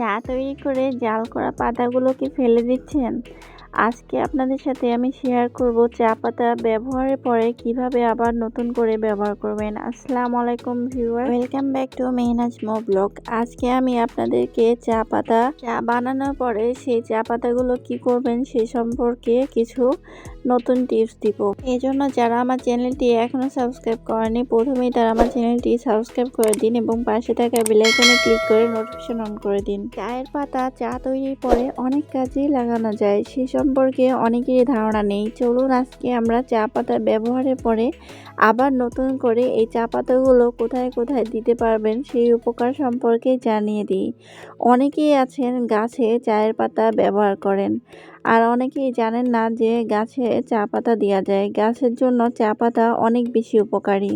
চা তৈরি করে জাল করা পাতাগুলোকে ফেলে দিচ্ছেন। আজকে আপনাদের সাথে আমি শেয়ার করব চা পাতা ব্যবহারের পরে কীভাবে আবার নতুন করে ব্যবহার করবেন। আসসালামু আলাইকুম viewer welcome back to Mehnaz Md blog আজকে আমি আপনাদেরকে চা পাতা, চা বানানোর পরে সেই চা পাতাগুলো কি করবেন সে সম্পর্কে কিছু নতুন টিপস দিব। এই জন্য যারা আমার চ্যানেলটি এখনও সাবস্ক্রাইব করেনি, প্রথমেই তারা আমার চ্যানেলটি সাবস্ক্রাইব করে দিন এবং পাশে থাকা বেলাইকনে ক্লিক করে নোটিফিকেশন অন করে দিন। চায়ের পাতা, চা তৈরির পরে অনেক কাজেই লাগানো যায়, সে সম্পর্কে অনেকেরই ধারণা নেই। চলুন আজকে আমরা চা পাতা ব্যবহারের পরে আবার নতুন করে এই চা পাতাগুলো কোথায় কোথায় দিতে পারবেন সেই উপকার সম্পর্কে জানিয়ে দিই। অনেকেই আছেন গাছে চায়ের পাতা ব্যবহার করেন, আর অনেকেই জানেন না যে গাছে চা পাতা দেওয়া যায়। গাছের জন্য চা পাতা অনেক বেশি উপকারী।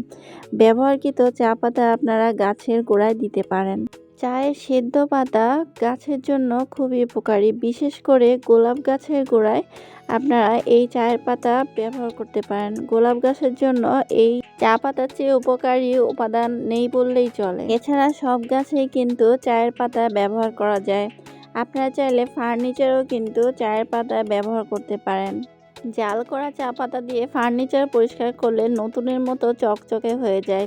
ব্যবহারকৃত চা পাতা আপনারা গাছের গোড়ায় দিতে পারেন। চায়ের সেদ্ধ পাতা গাছের জন্য খুবই উপকারী। বিশেষ করে গোলাপ গাছের গোড়ায় আপনারা এই চায়ের পাতা ব্যবহার করতে পারেন। গোলাপ গাছের জন্য এই চা পাতার চেয়ে উপকারী উপাদান নেই বললেই চলে। এছাড়া সব গাছেই কিন্তু চায়ের পাতা ব্যবহার করা যায়। আপনারা চাইলে ফার্নিচারও কিন্তু চায়ের পাতা ব্যবহার করতে পারেন। জাল করা চা পাতা দিয়ে ফার্নিচার পরিষ্কার করলে নতুনের মতো চকচকে হয়ে যায়।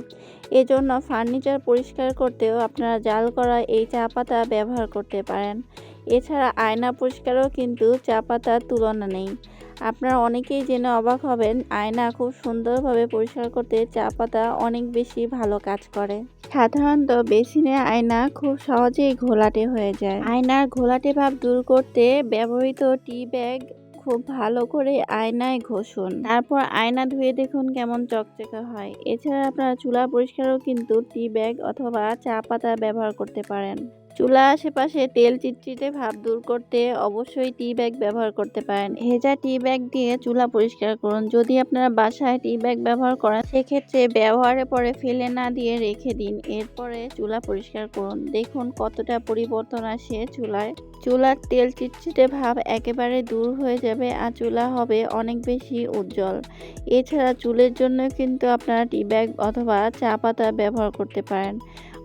এজন্য ফার্নিচার পরিষ্কার করতেও আপনারা জাল করা এই চা পাতা ব্যবহার করতে পারেন। এছাড়া আয়না পরিষ্কারও কিন্তু চা পাতার তুলনা নেই। আপনারা অনেকেই জেনে অবাক হবেন, আয়না খুব সুন্দরভাবে পরিষ্কার করতে চা পাতা অনেক বেশি ভালো কাজ করে। সাধারণত বেসিনে আয়না খুব সহজেই ঘোলাটে হয়ে যায়। আয়নার ঘোলাটে ভাব দূর করতে ব্যবহৃত টি ব্যাগ খুব ভালো করে আয়নায় ঘষুন। তারপর আয়না ধুয়ে দেখুন কেমন চকচকে হয়। এছাড়া আপনারা চুলা পরিষ্কারও কিন্তু টি ব্যাগ অথবা চা পাতা ব্যবহার করতে পারেন। চুলা আশেপাশে তেল চিটচিটে ভাব দূর করতে অবশ্যই টি ব্যাগ ব্যবহার করতে পারেন। ভেজা টি ব্যাগ দিয়ে চুলা পরিষ্কার করুন। যদি আপনারা বাসায় টি ব্যাগ ব্যবহার করেন, সেক্ষেত্রে ব্যবহারের পরে ফেলে না দিয়ে রেখে দিন। এরপরে চুলা পরিষ্কার করুন। দেখুন কতটা পরিবর্তন আসে চুলায়। চুলার তেল চিটচিটে ভাব একেবারে দূর হয়ে যাবে আর চুলা হবে অনেক বেশি উজ্জ্বল। এছাড়া চুলের জন্য কিন্তু আপনারা টি ব্যাগ অথবা চা পাতা ব্যবহার করতে পারেন।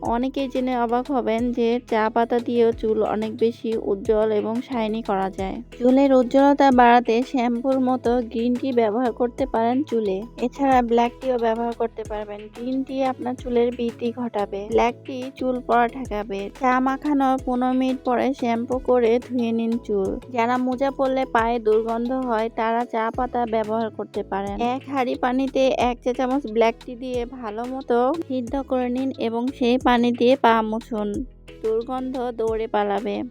অনেকেই জেনে অবাক হবেন যে চা পাতা দিয়েও চুল অনেক বেশি উজ্জ্বল এবং শাইনি করা যায়। চুলের উজ্জ্বলতা বাড়াতে শ্যাম্পুর মতো গ্রিন টি ব্যবহার করতে পারেন চুলে। এছাড়া ব্ল্যাক টিও ব্যবহার করতে পারবেন। গ্রিন টি আপনার চুলের বৃদ্ধি ঘটাবে। ব্ল্যাক টি চুল পড়া ঠেকাবে। চা মাখানোর পনেরো মিনিট পরে শ্যাম্পু করে ধুয়ে নিন চুল। যারা মোজা পরলে পায়ে দুর্গন্ধ হয়, তারা চা পাতা ব্যবহার করতে পারেন। এক হাঁড়ি পানিতে এক চা চামচ ব্ল্যাক টি দিয়ে ভালো মতো সিদ্ধ করে নিন এবং সেই পানি দিয়ে পা মুছুন। দুর্গন্ধ দৌড়ে পালাবে।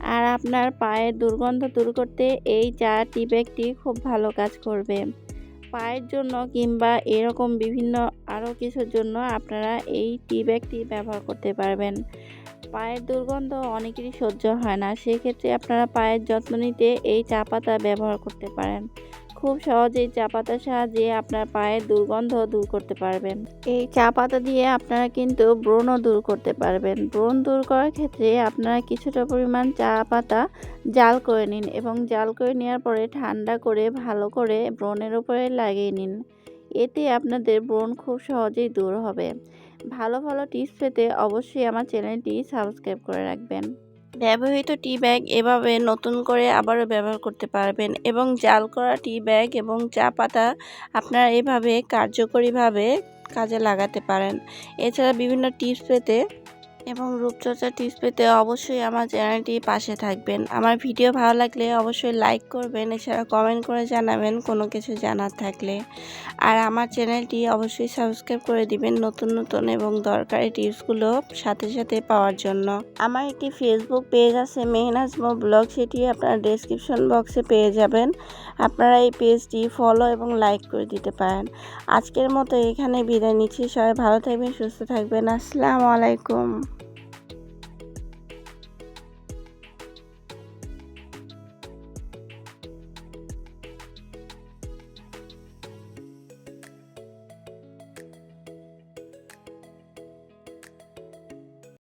আর আপনার পায়ের দুর্গন্ধ দূর করতে এই চা, টি ব্যাগটি খুব ভালো কাজ করবে। পায়ের জন্য কিংবা এরকম বিভিন্ন আরও কিছুর জন্য আপনারা এই টি ব্যাগটি ব্যবহার করতে পারবেন। পায়ের দুর্গন্ধ অনেকেরই সহ্য হয় না। সেক্ষেত্রে আপনারা পায়ের যত্ন নিতে এই চা পাতা ব্যবহার করতে পারেন। খুব সহজেই চা পাতার সাহায্যে আপনার পায়ের দুর্গন্ধ দূর করতে পারবেন। এই চা পাতা দিয়ে আপনারা কিন্তু ব্রণও দূর করতে পারবেন। ব্রণ দূর করার ক্ষেত্রে আপনারা কিছুটা পরিমাণ চা পাতা জাল করে নিন এবং জাল করে নেওয়ার পরে ঠান্ডা করে ভালো করে ব্রণের উপরে লাগিয়ে নিন। এতে আপনাদের ব্রণ খুব সহজেই দূর হবে। ভালো ভালো টিপস পেতে অবশ্যই আমার চ্যানেলটি সাবস্ক্রাইব করে রাখবেন। ব্যবহৃত টি ব্যাগ এভাবে নতুন করে আবারও ব্যবহার করতে পারবেন এবং জাল করা টি ব্যাগ এবং চা পাতা আপনারা এভাবে কার্যকরীভাবে কাজে লাগাতে পারেন। এছাড়া বিভিন্ন টিপস পেতে এবং রূপচর্চা টিপস পেতে অবশ্যই আমার চ্যানেলটি পাশে থাকবেন। আমার ভিডিও ভালো লাগলে অবশ্যই লাইক করবেন, এছাড়া কমেন্ট করে জানাবেন কোনো কিছু জানার থাকলে। আর আমার চ্যানেলটি অবশ্যই সাবস্ক্রাইব করে দিবেন নতুন নতুন এবং দরকারি টিপসগুলো সাথে সাথে পাওয়ার জন্য। আমার একটি ফেসবুক পেজ আছে মেহনাজ মো ব্লগ সেটি আপনারা ডেসক্রিপশন বক্সে পেয়ে যাবেন। আপনারা এই পেজটি ফলো এবং লাইক করে দিতে পারেন। আজকের মতো এখানে বিদায় নিচ্ছি। সবাই ভালো থাকবেন, সুস্থ থাকবেন। আসসালামু আলাইকুম।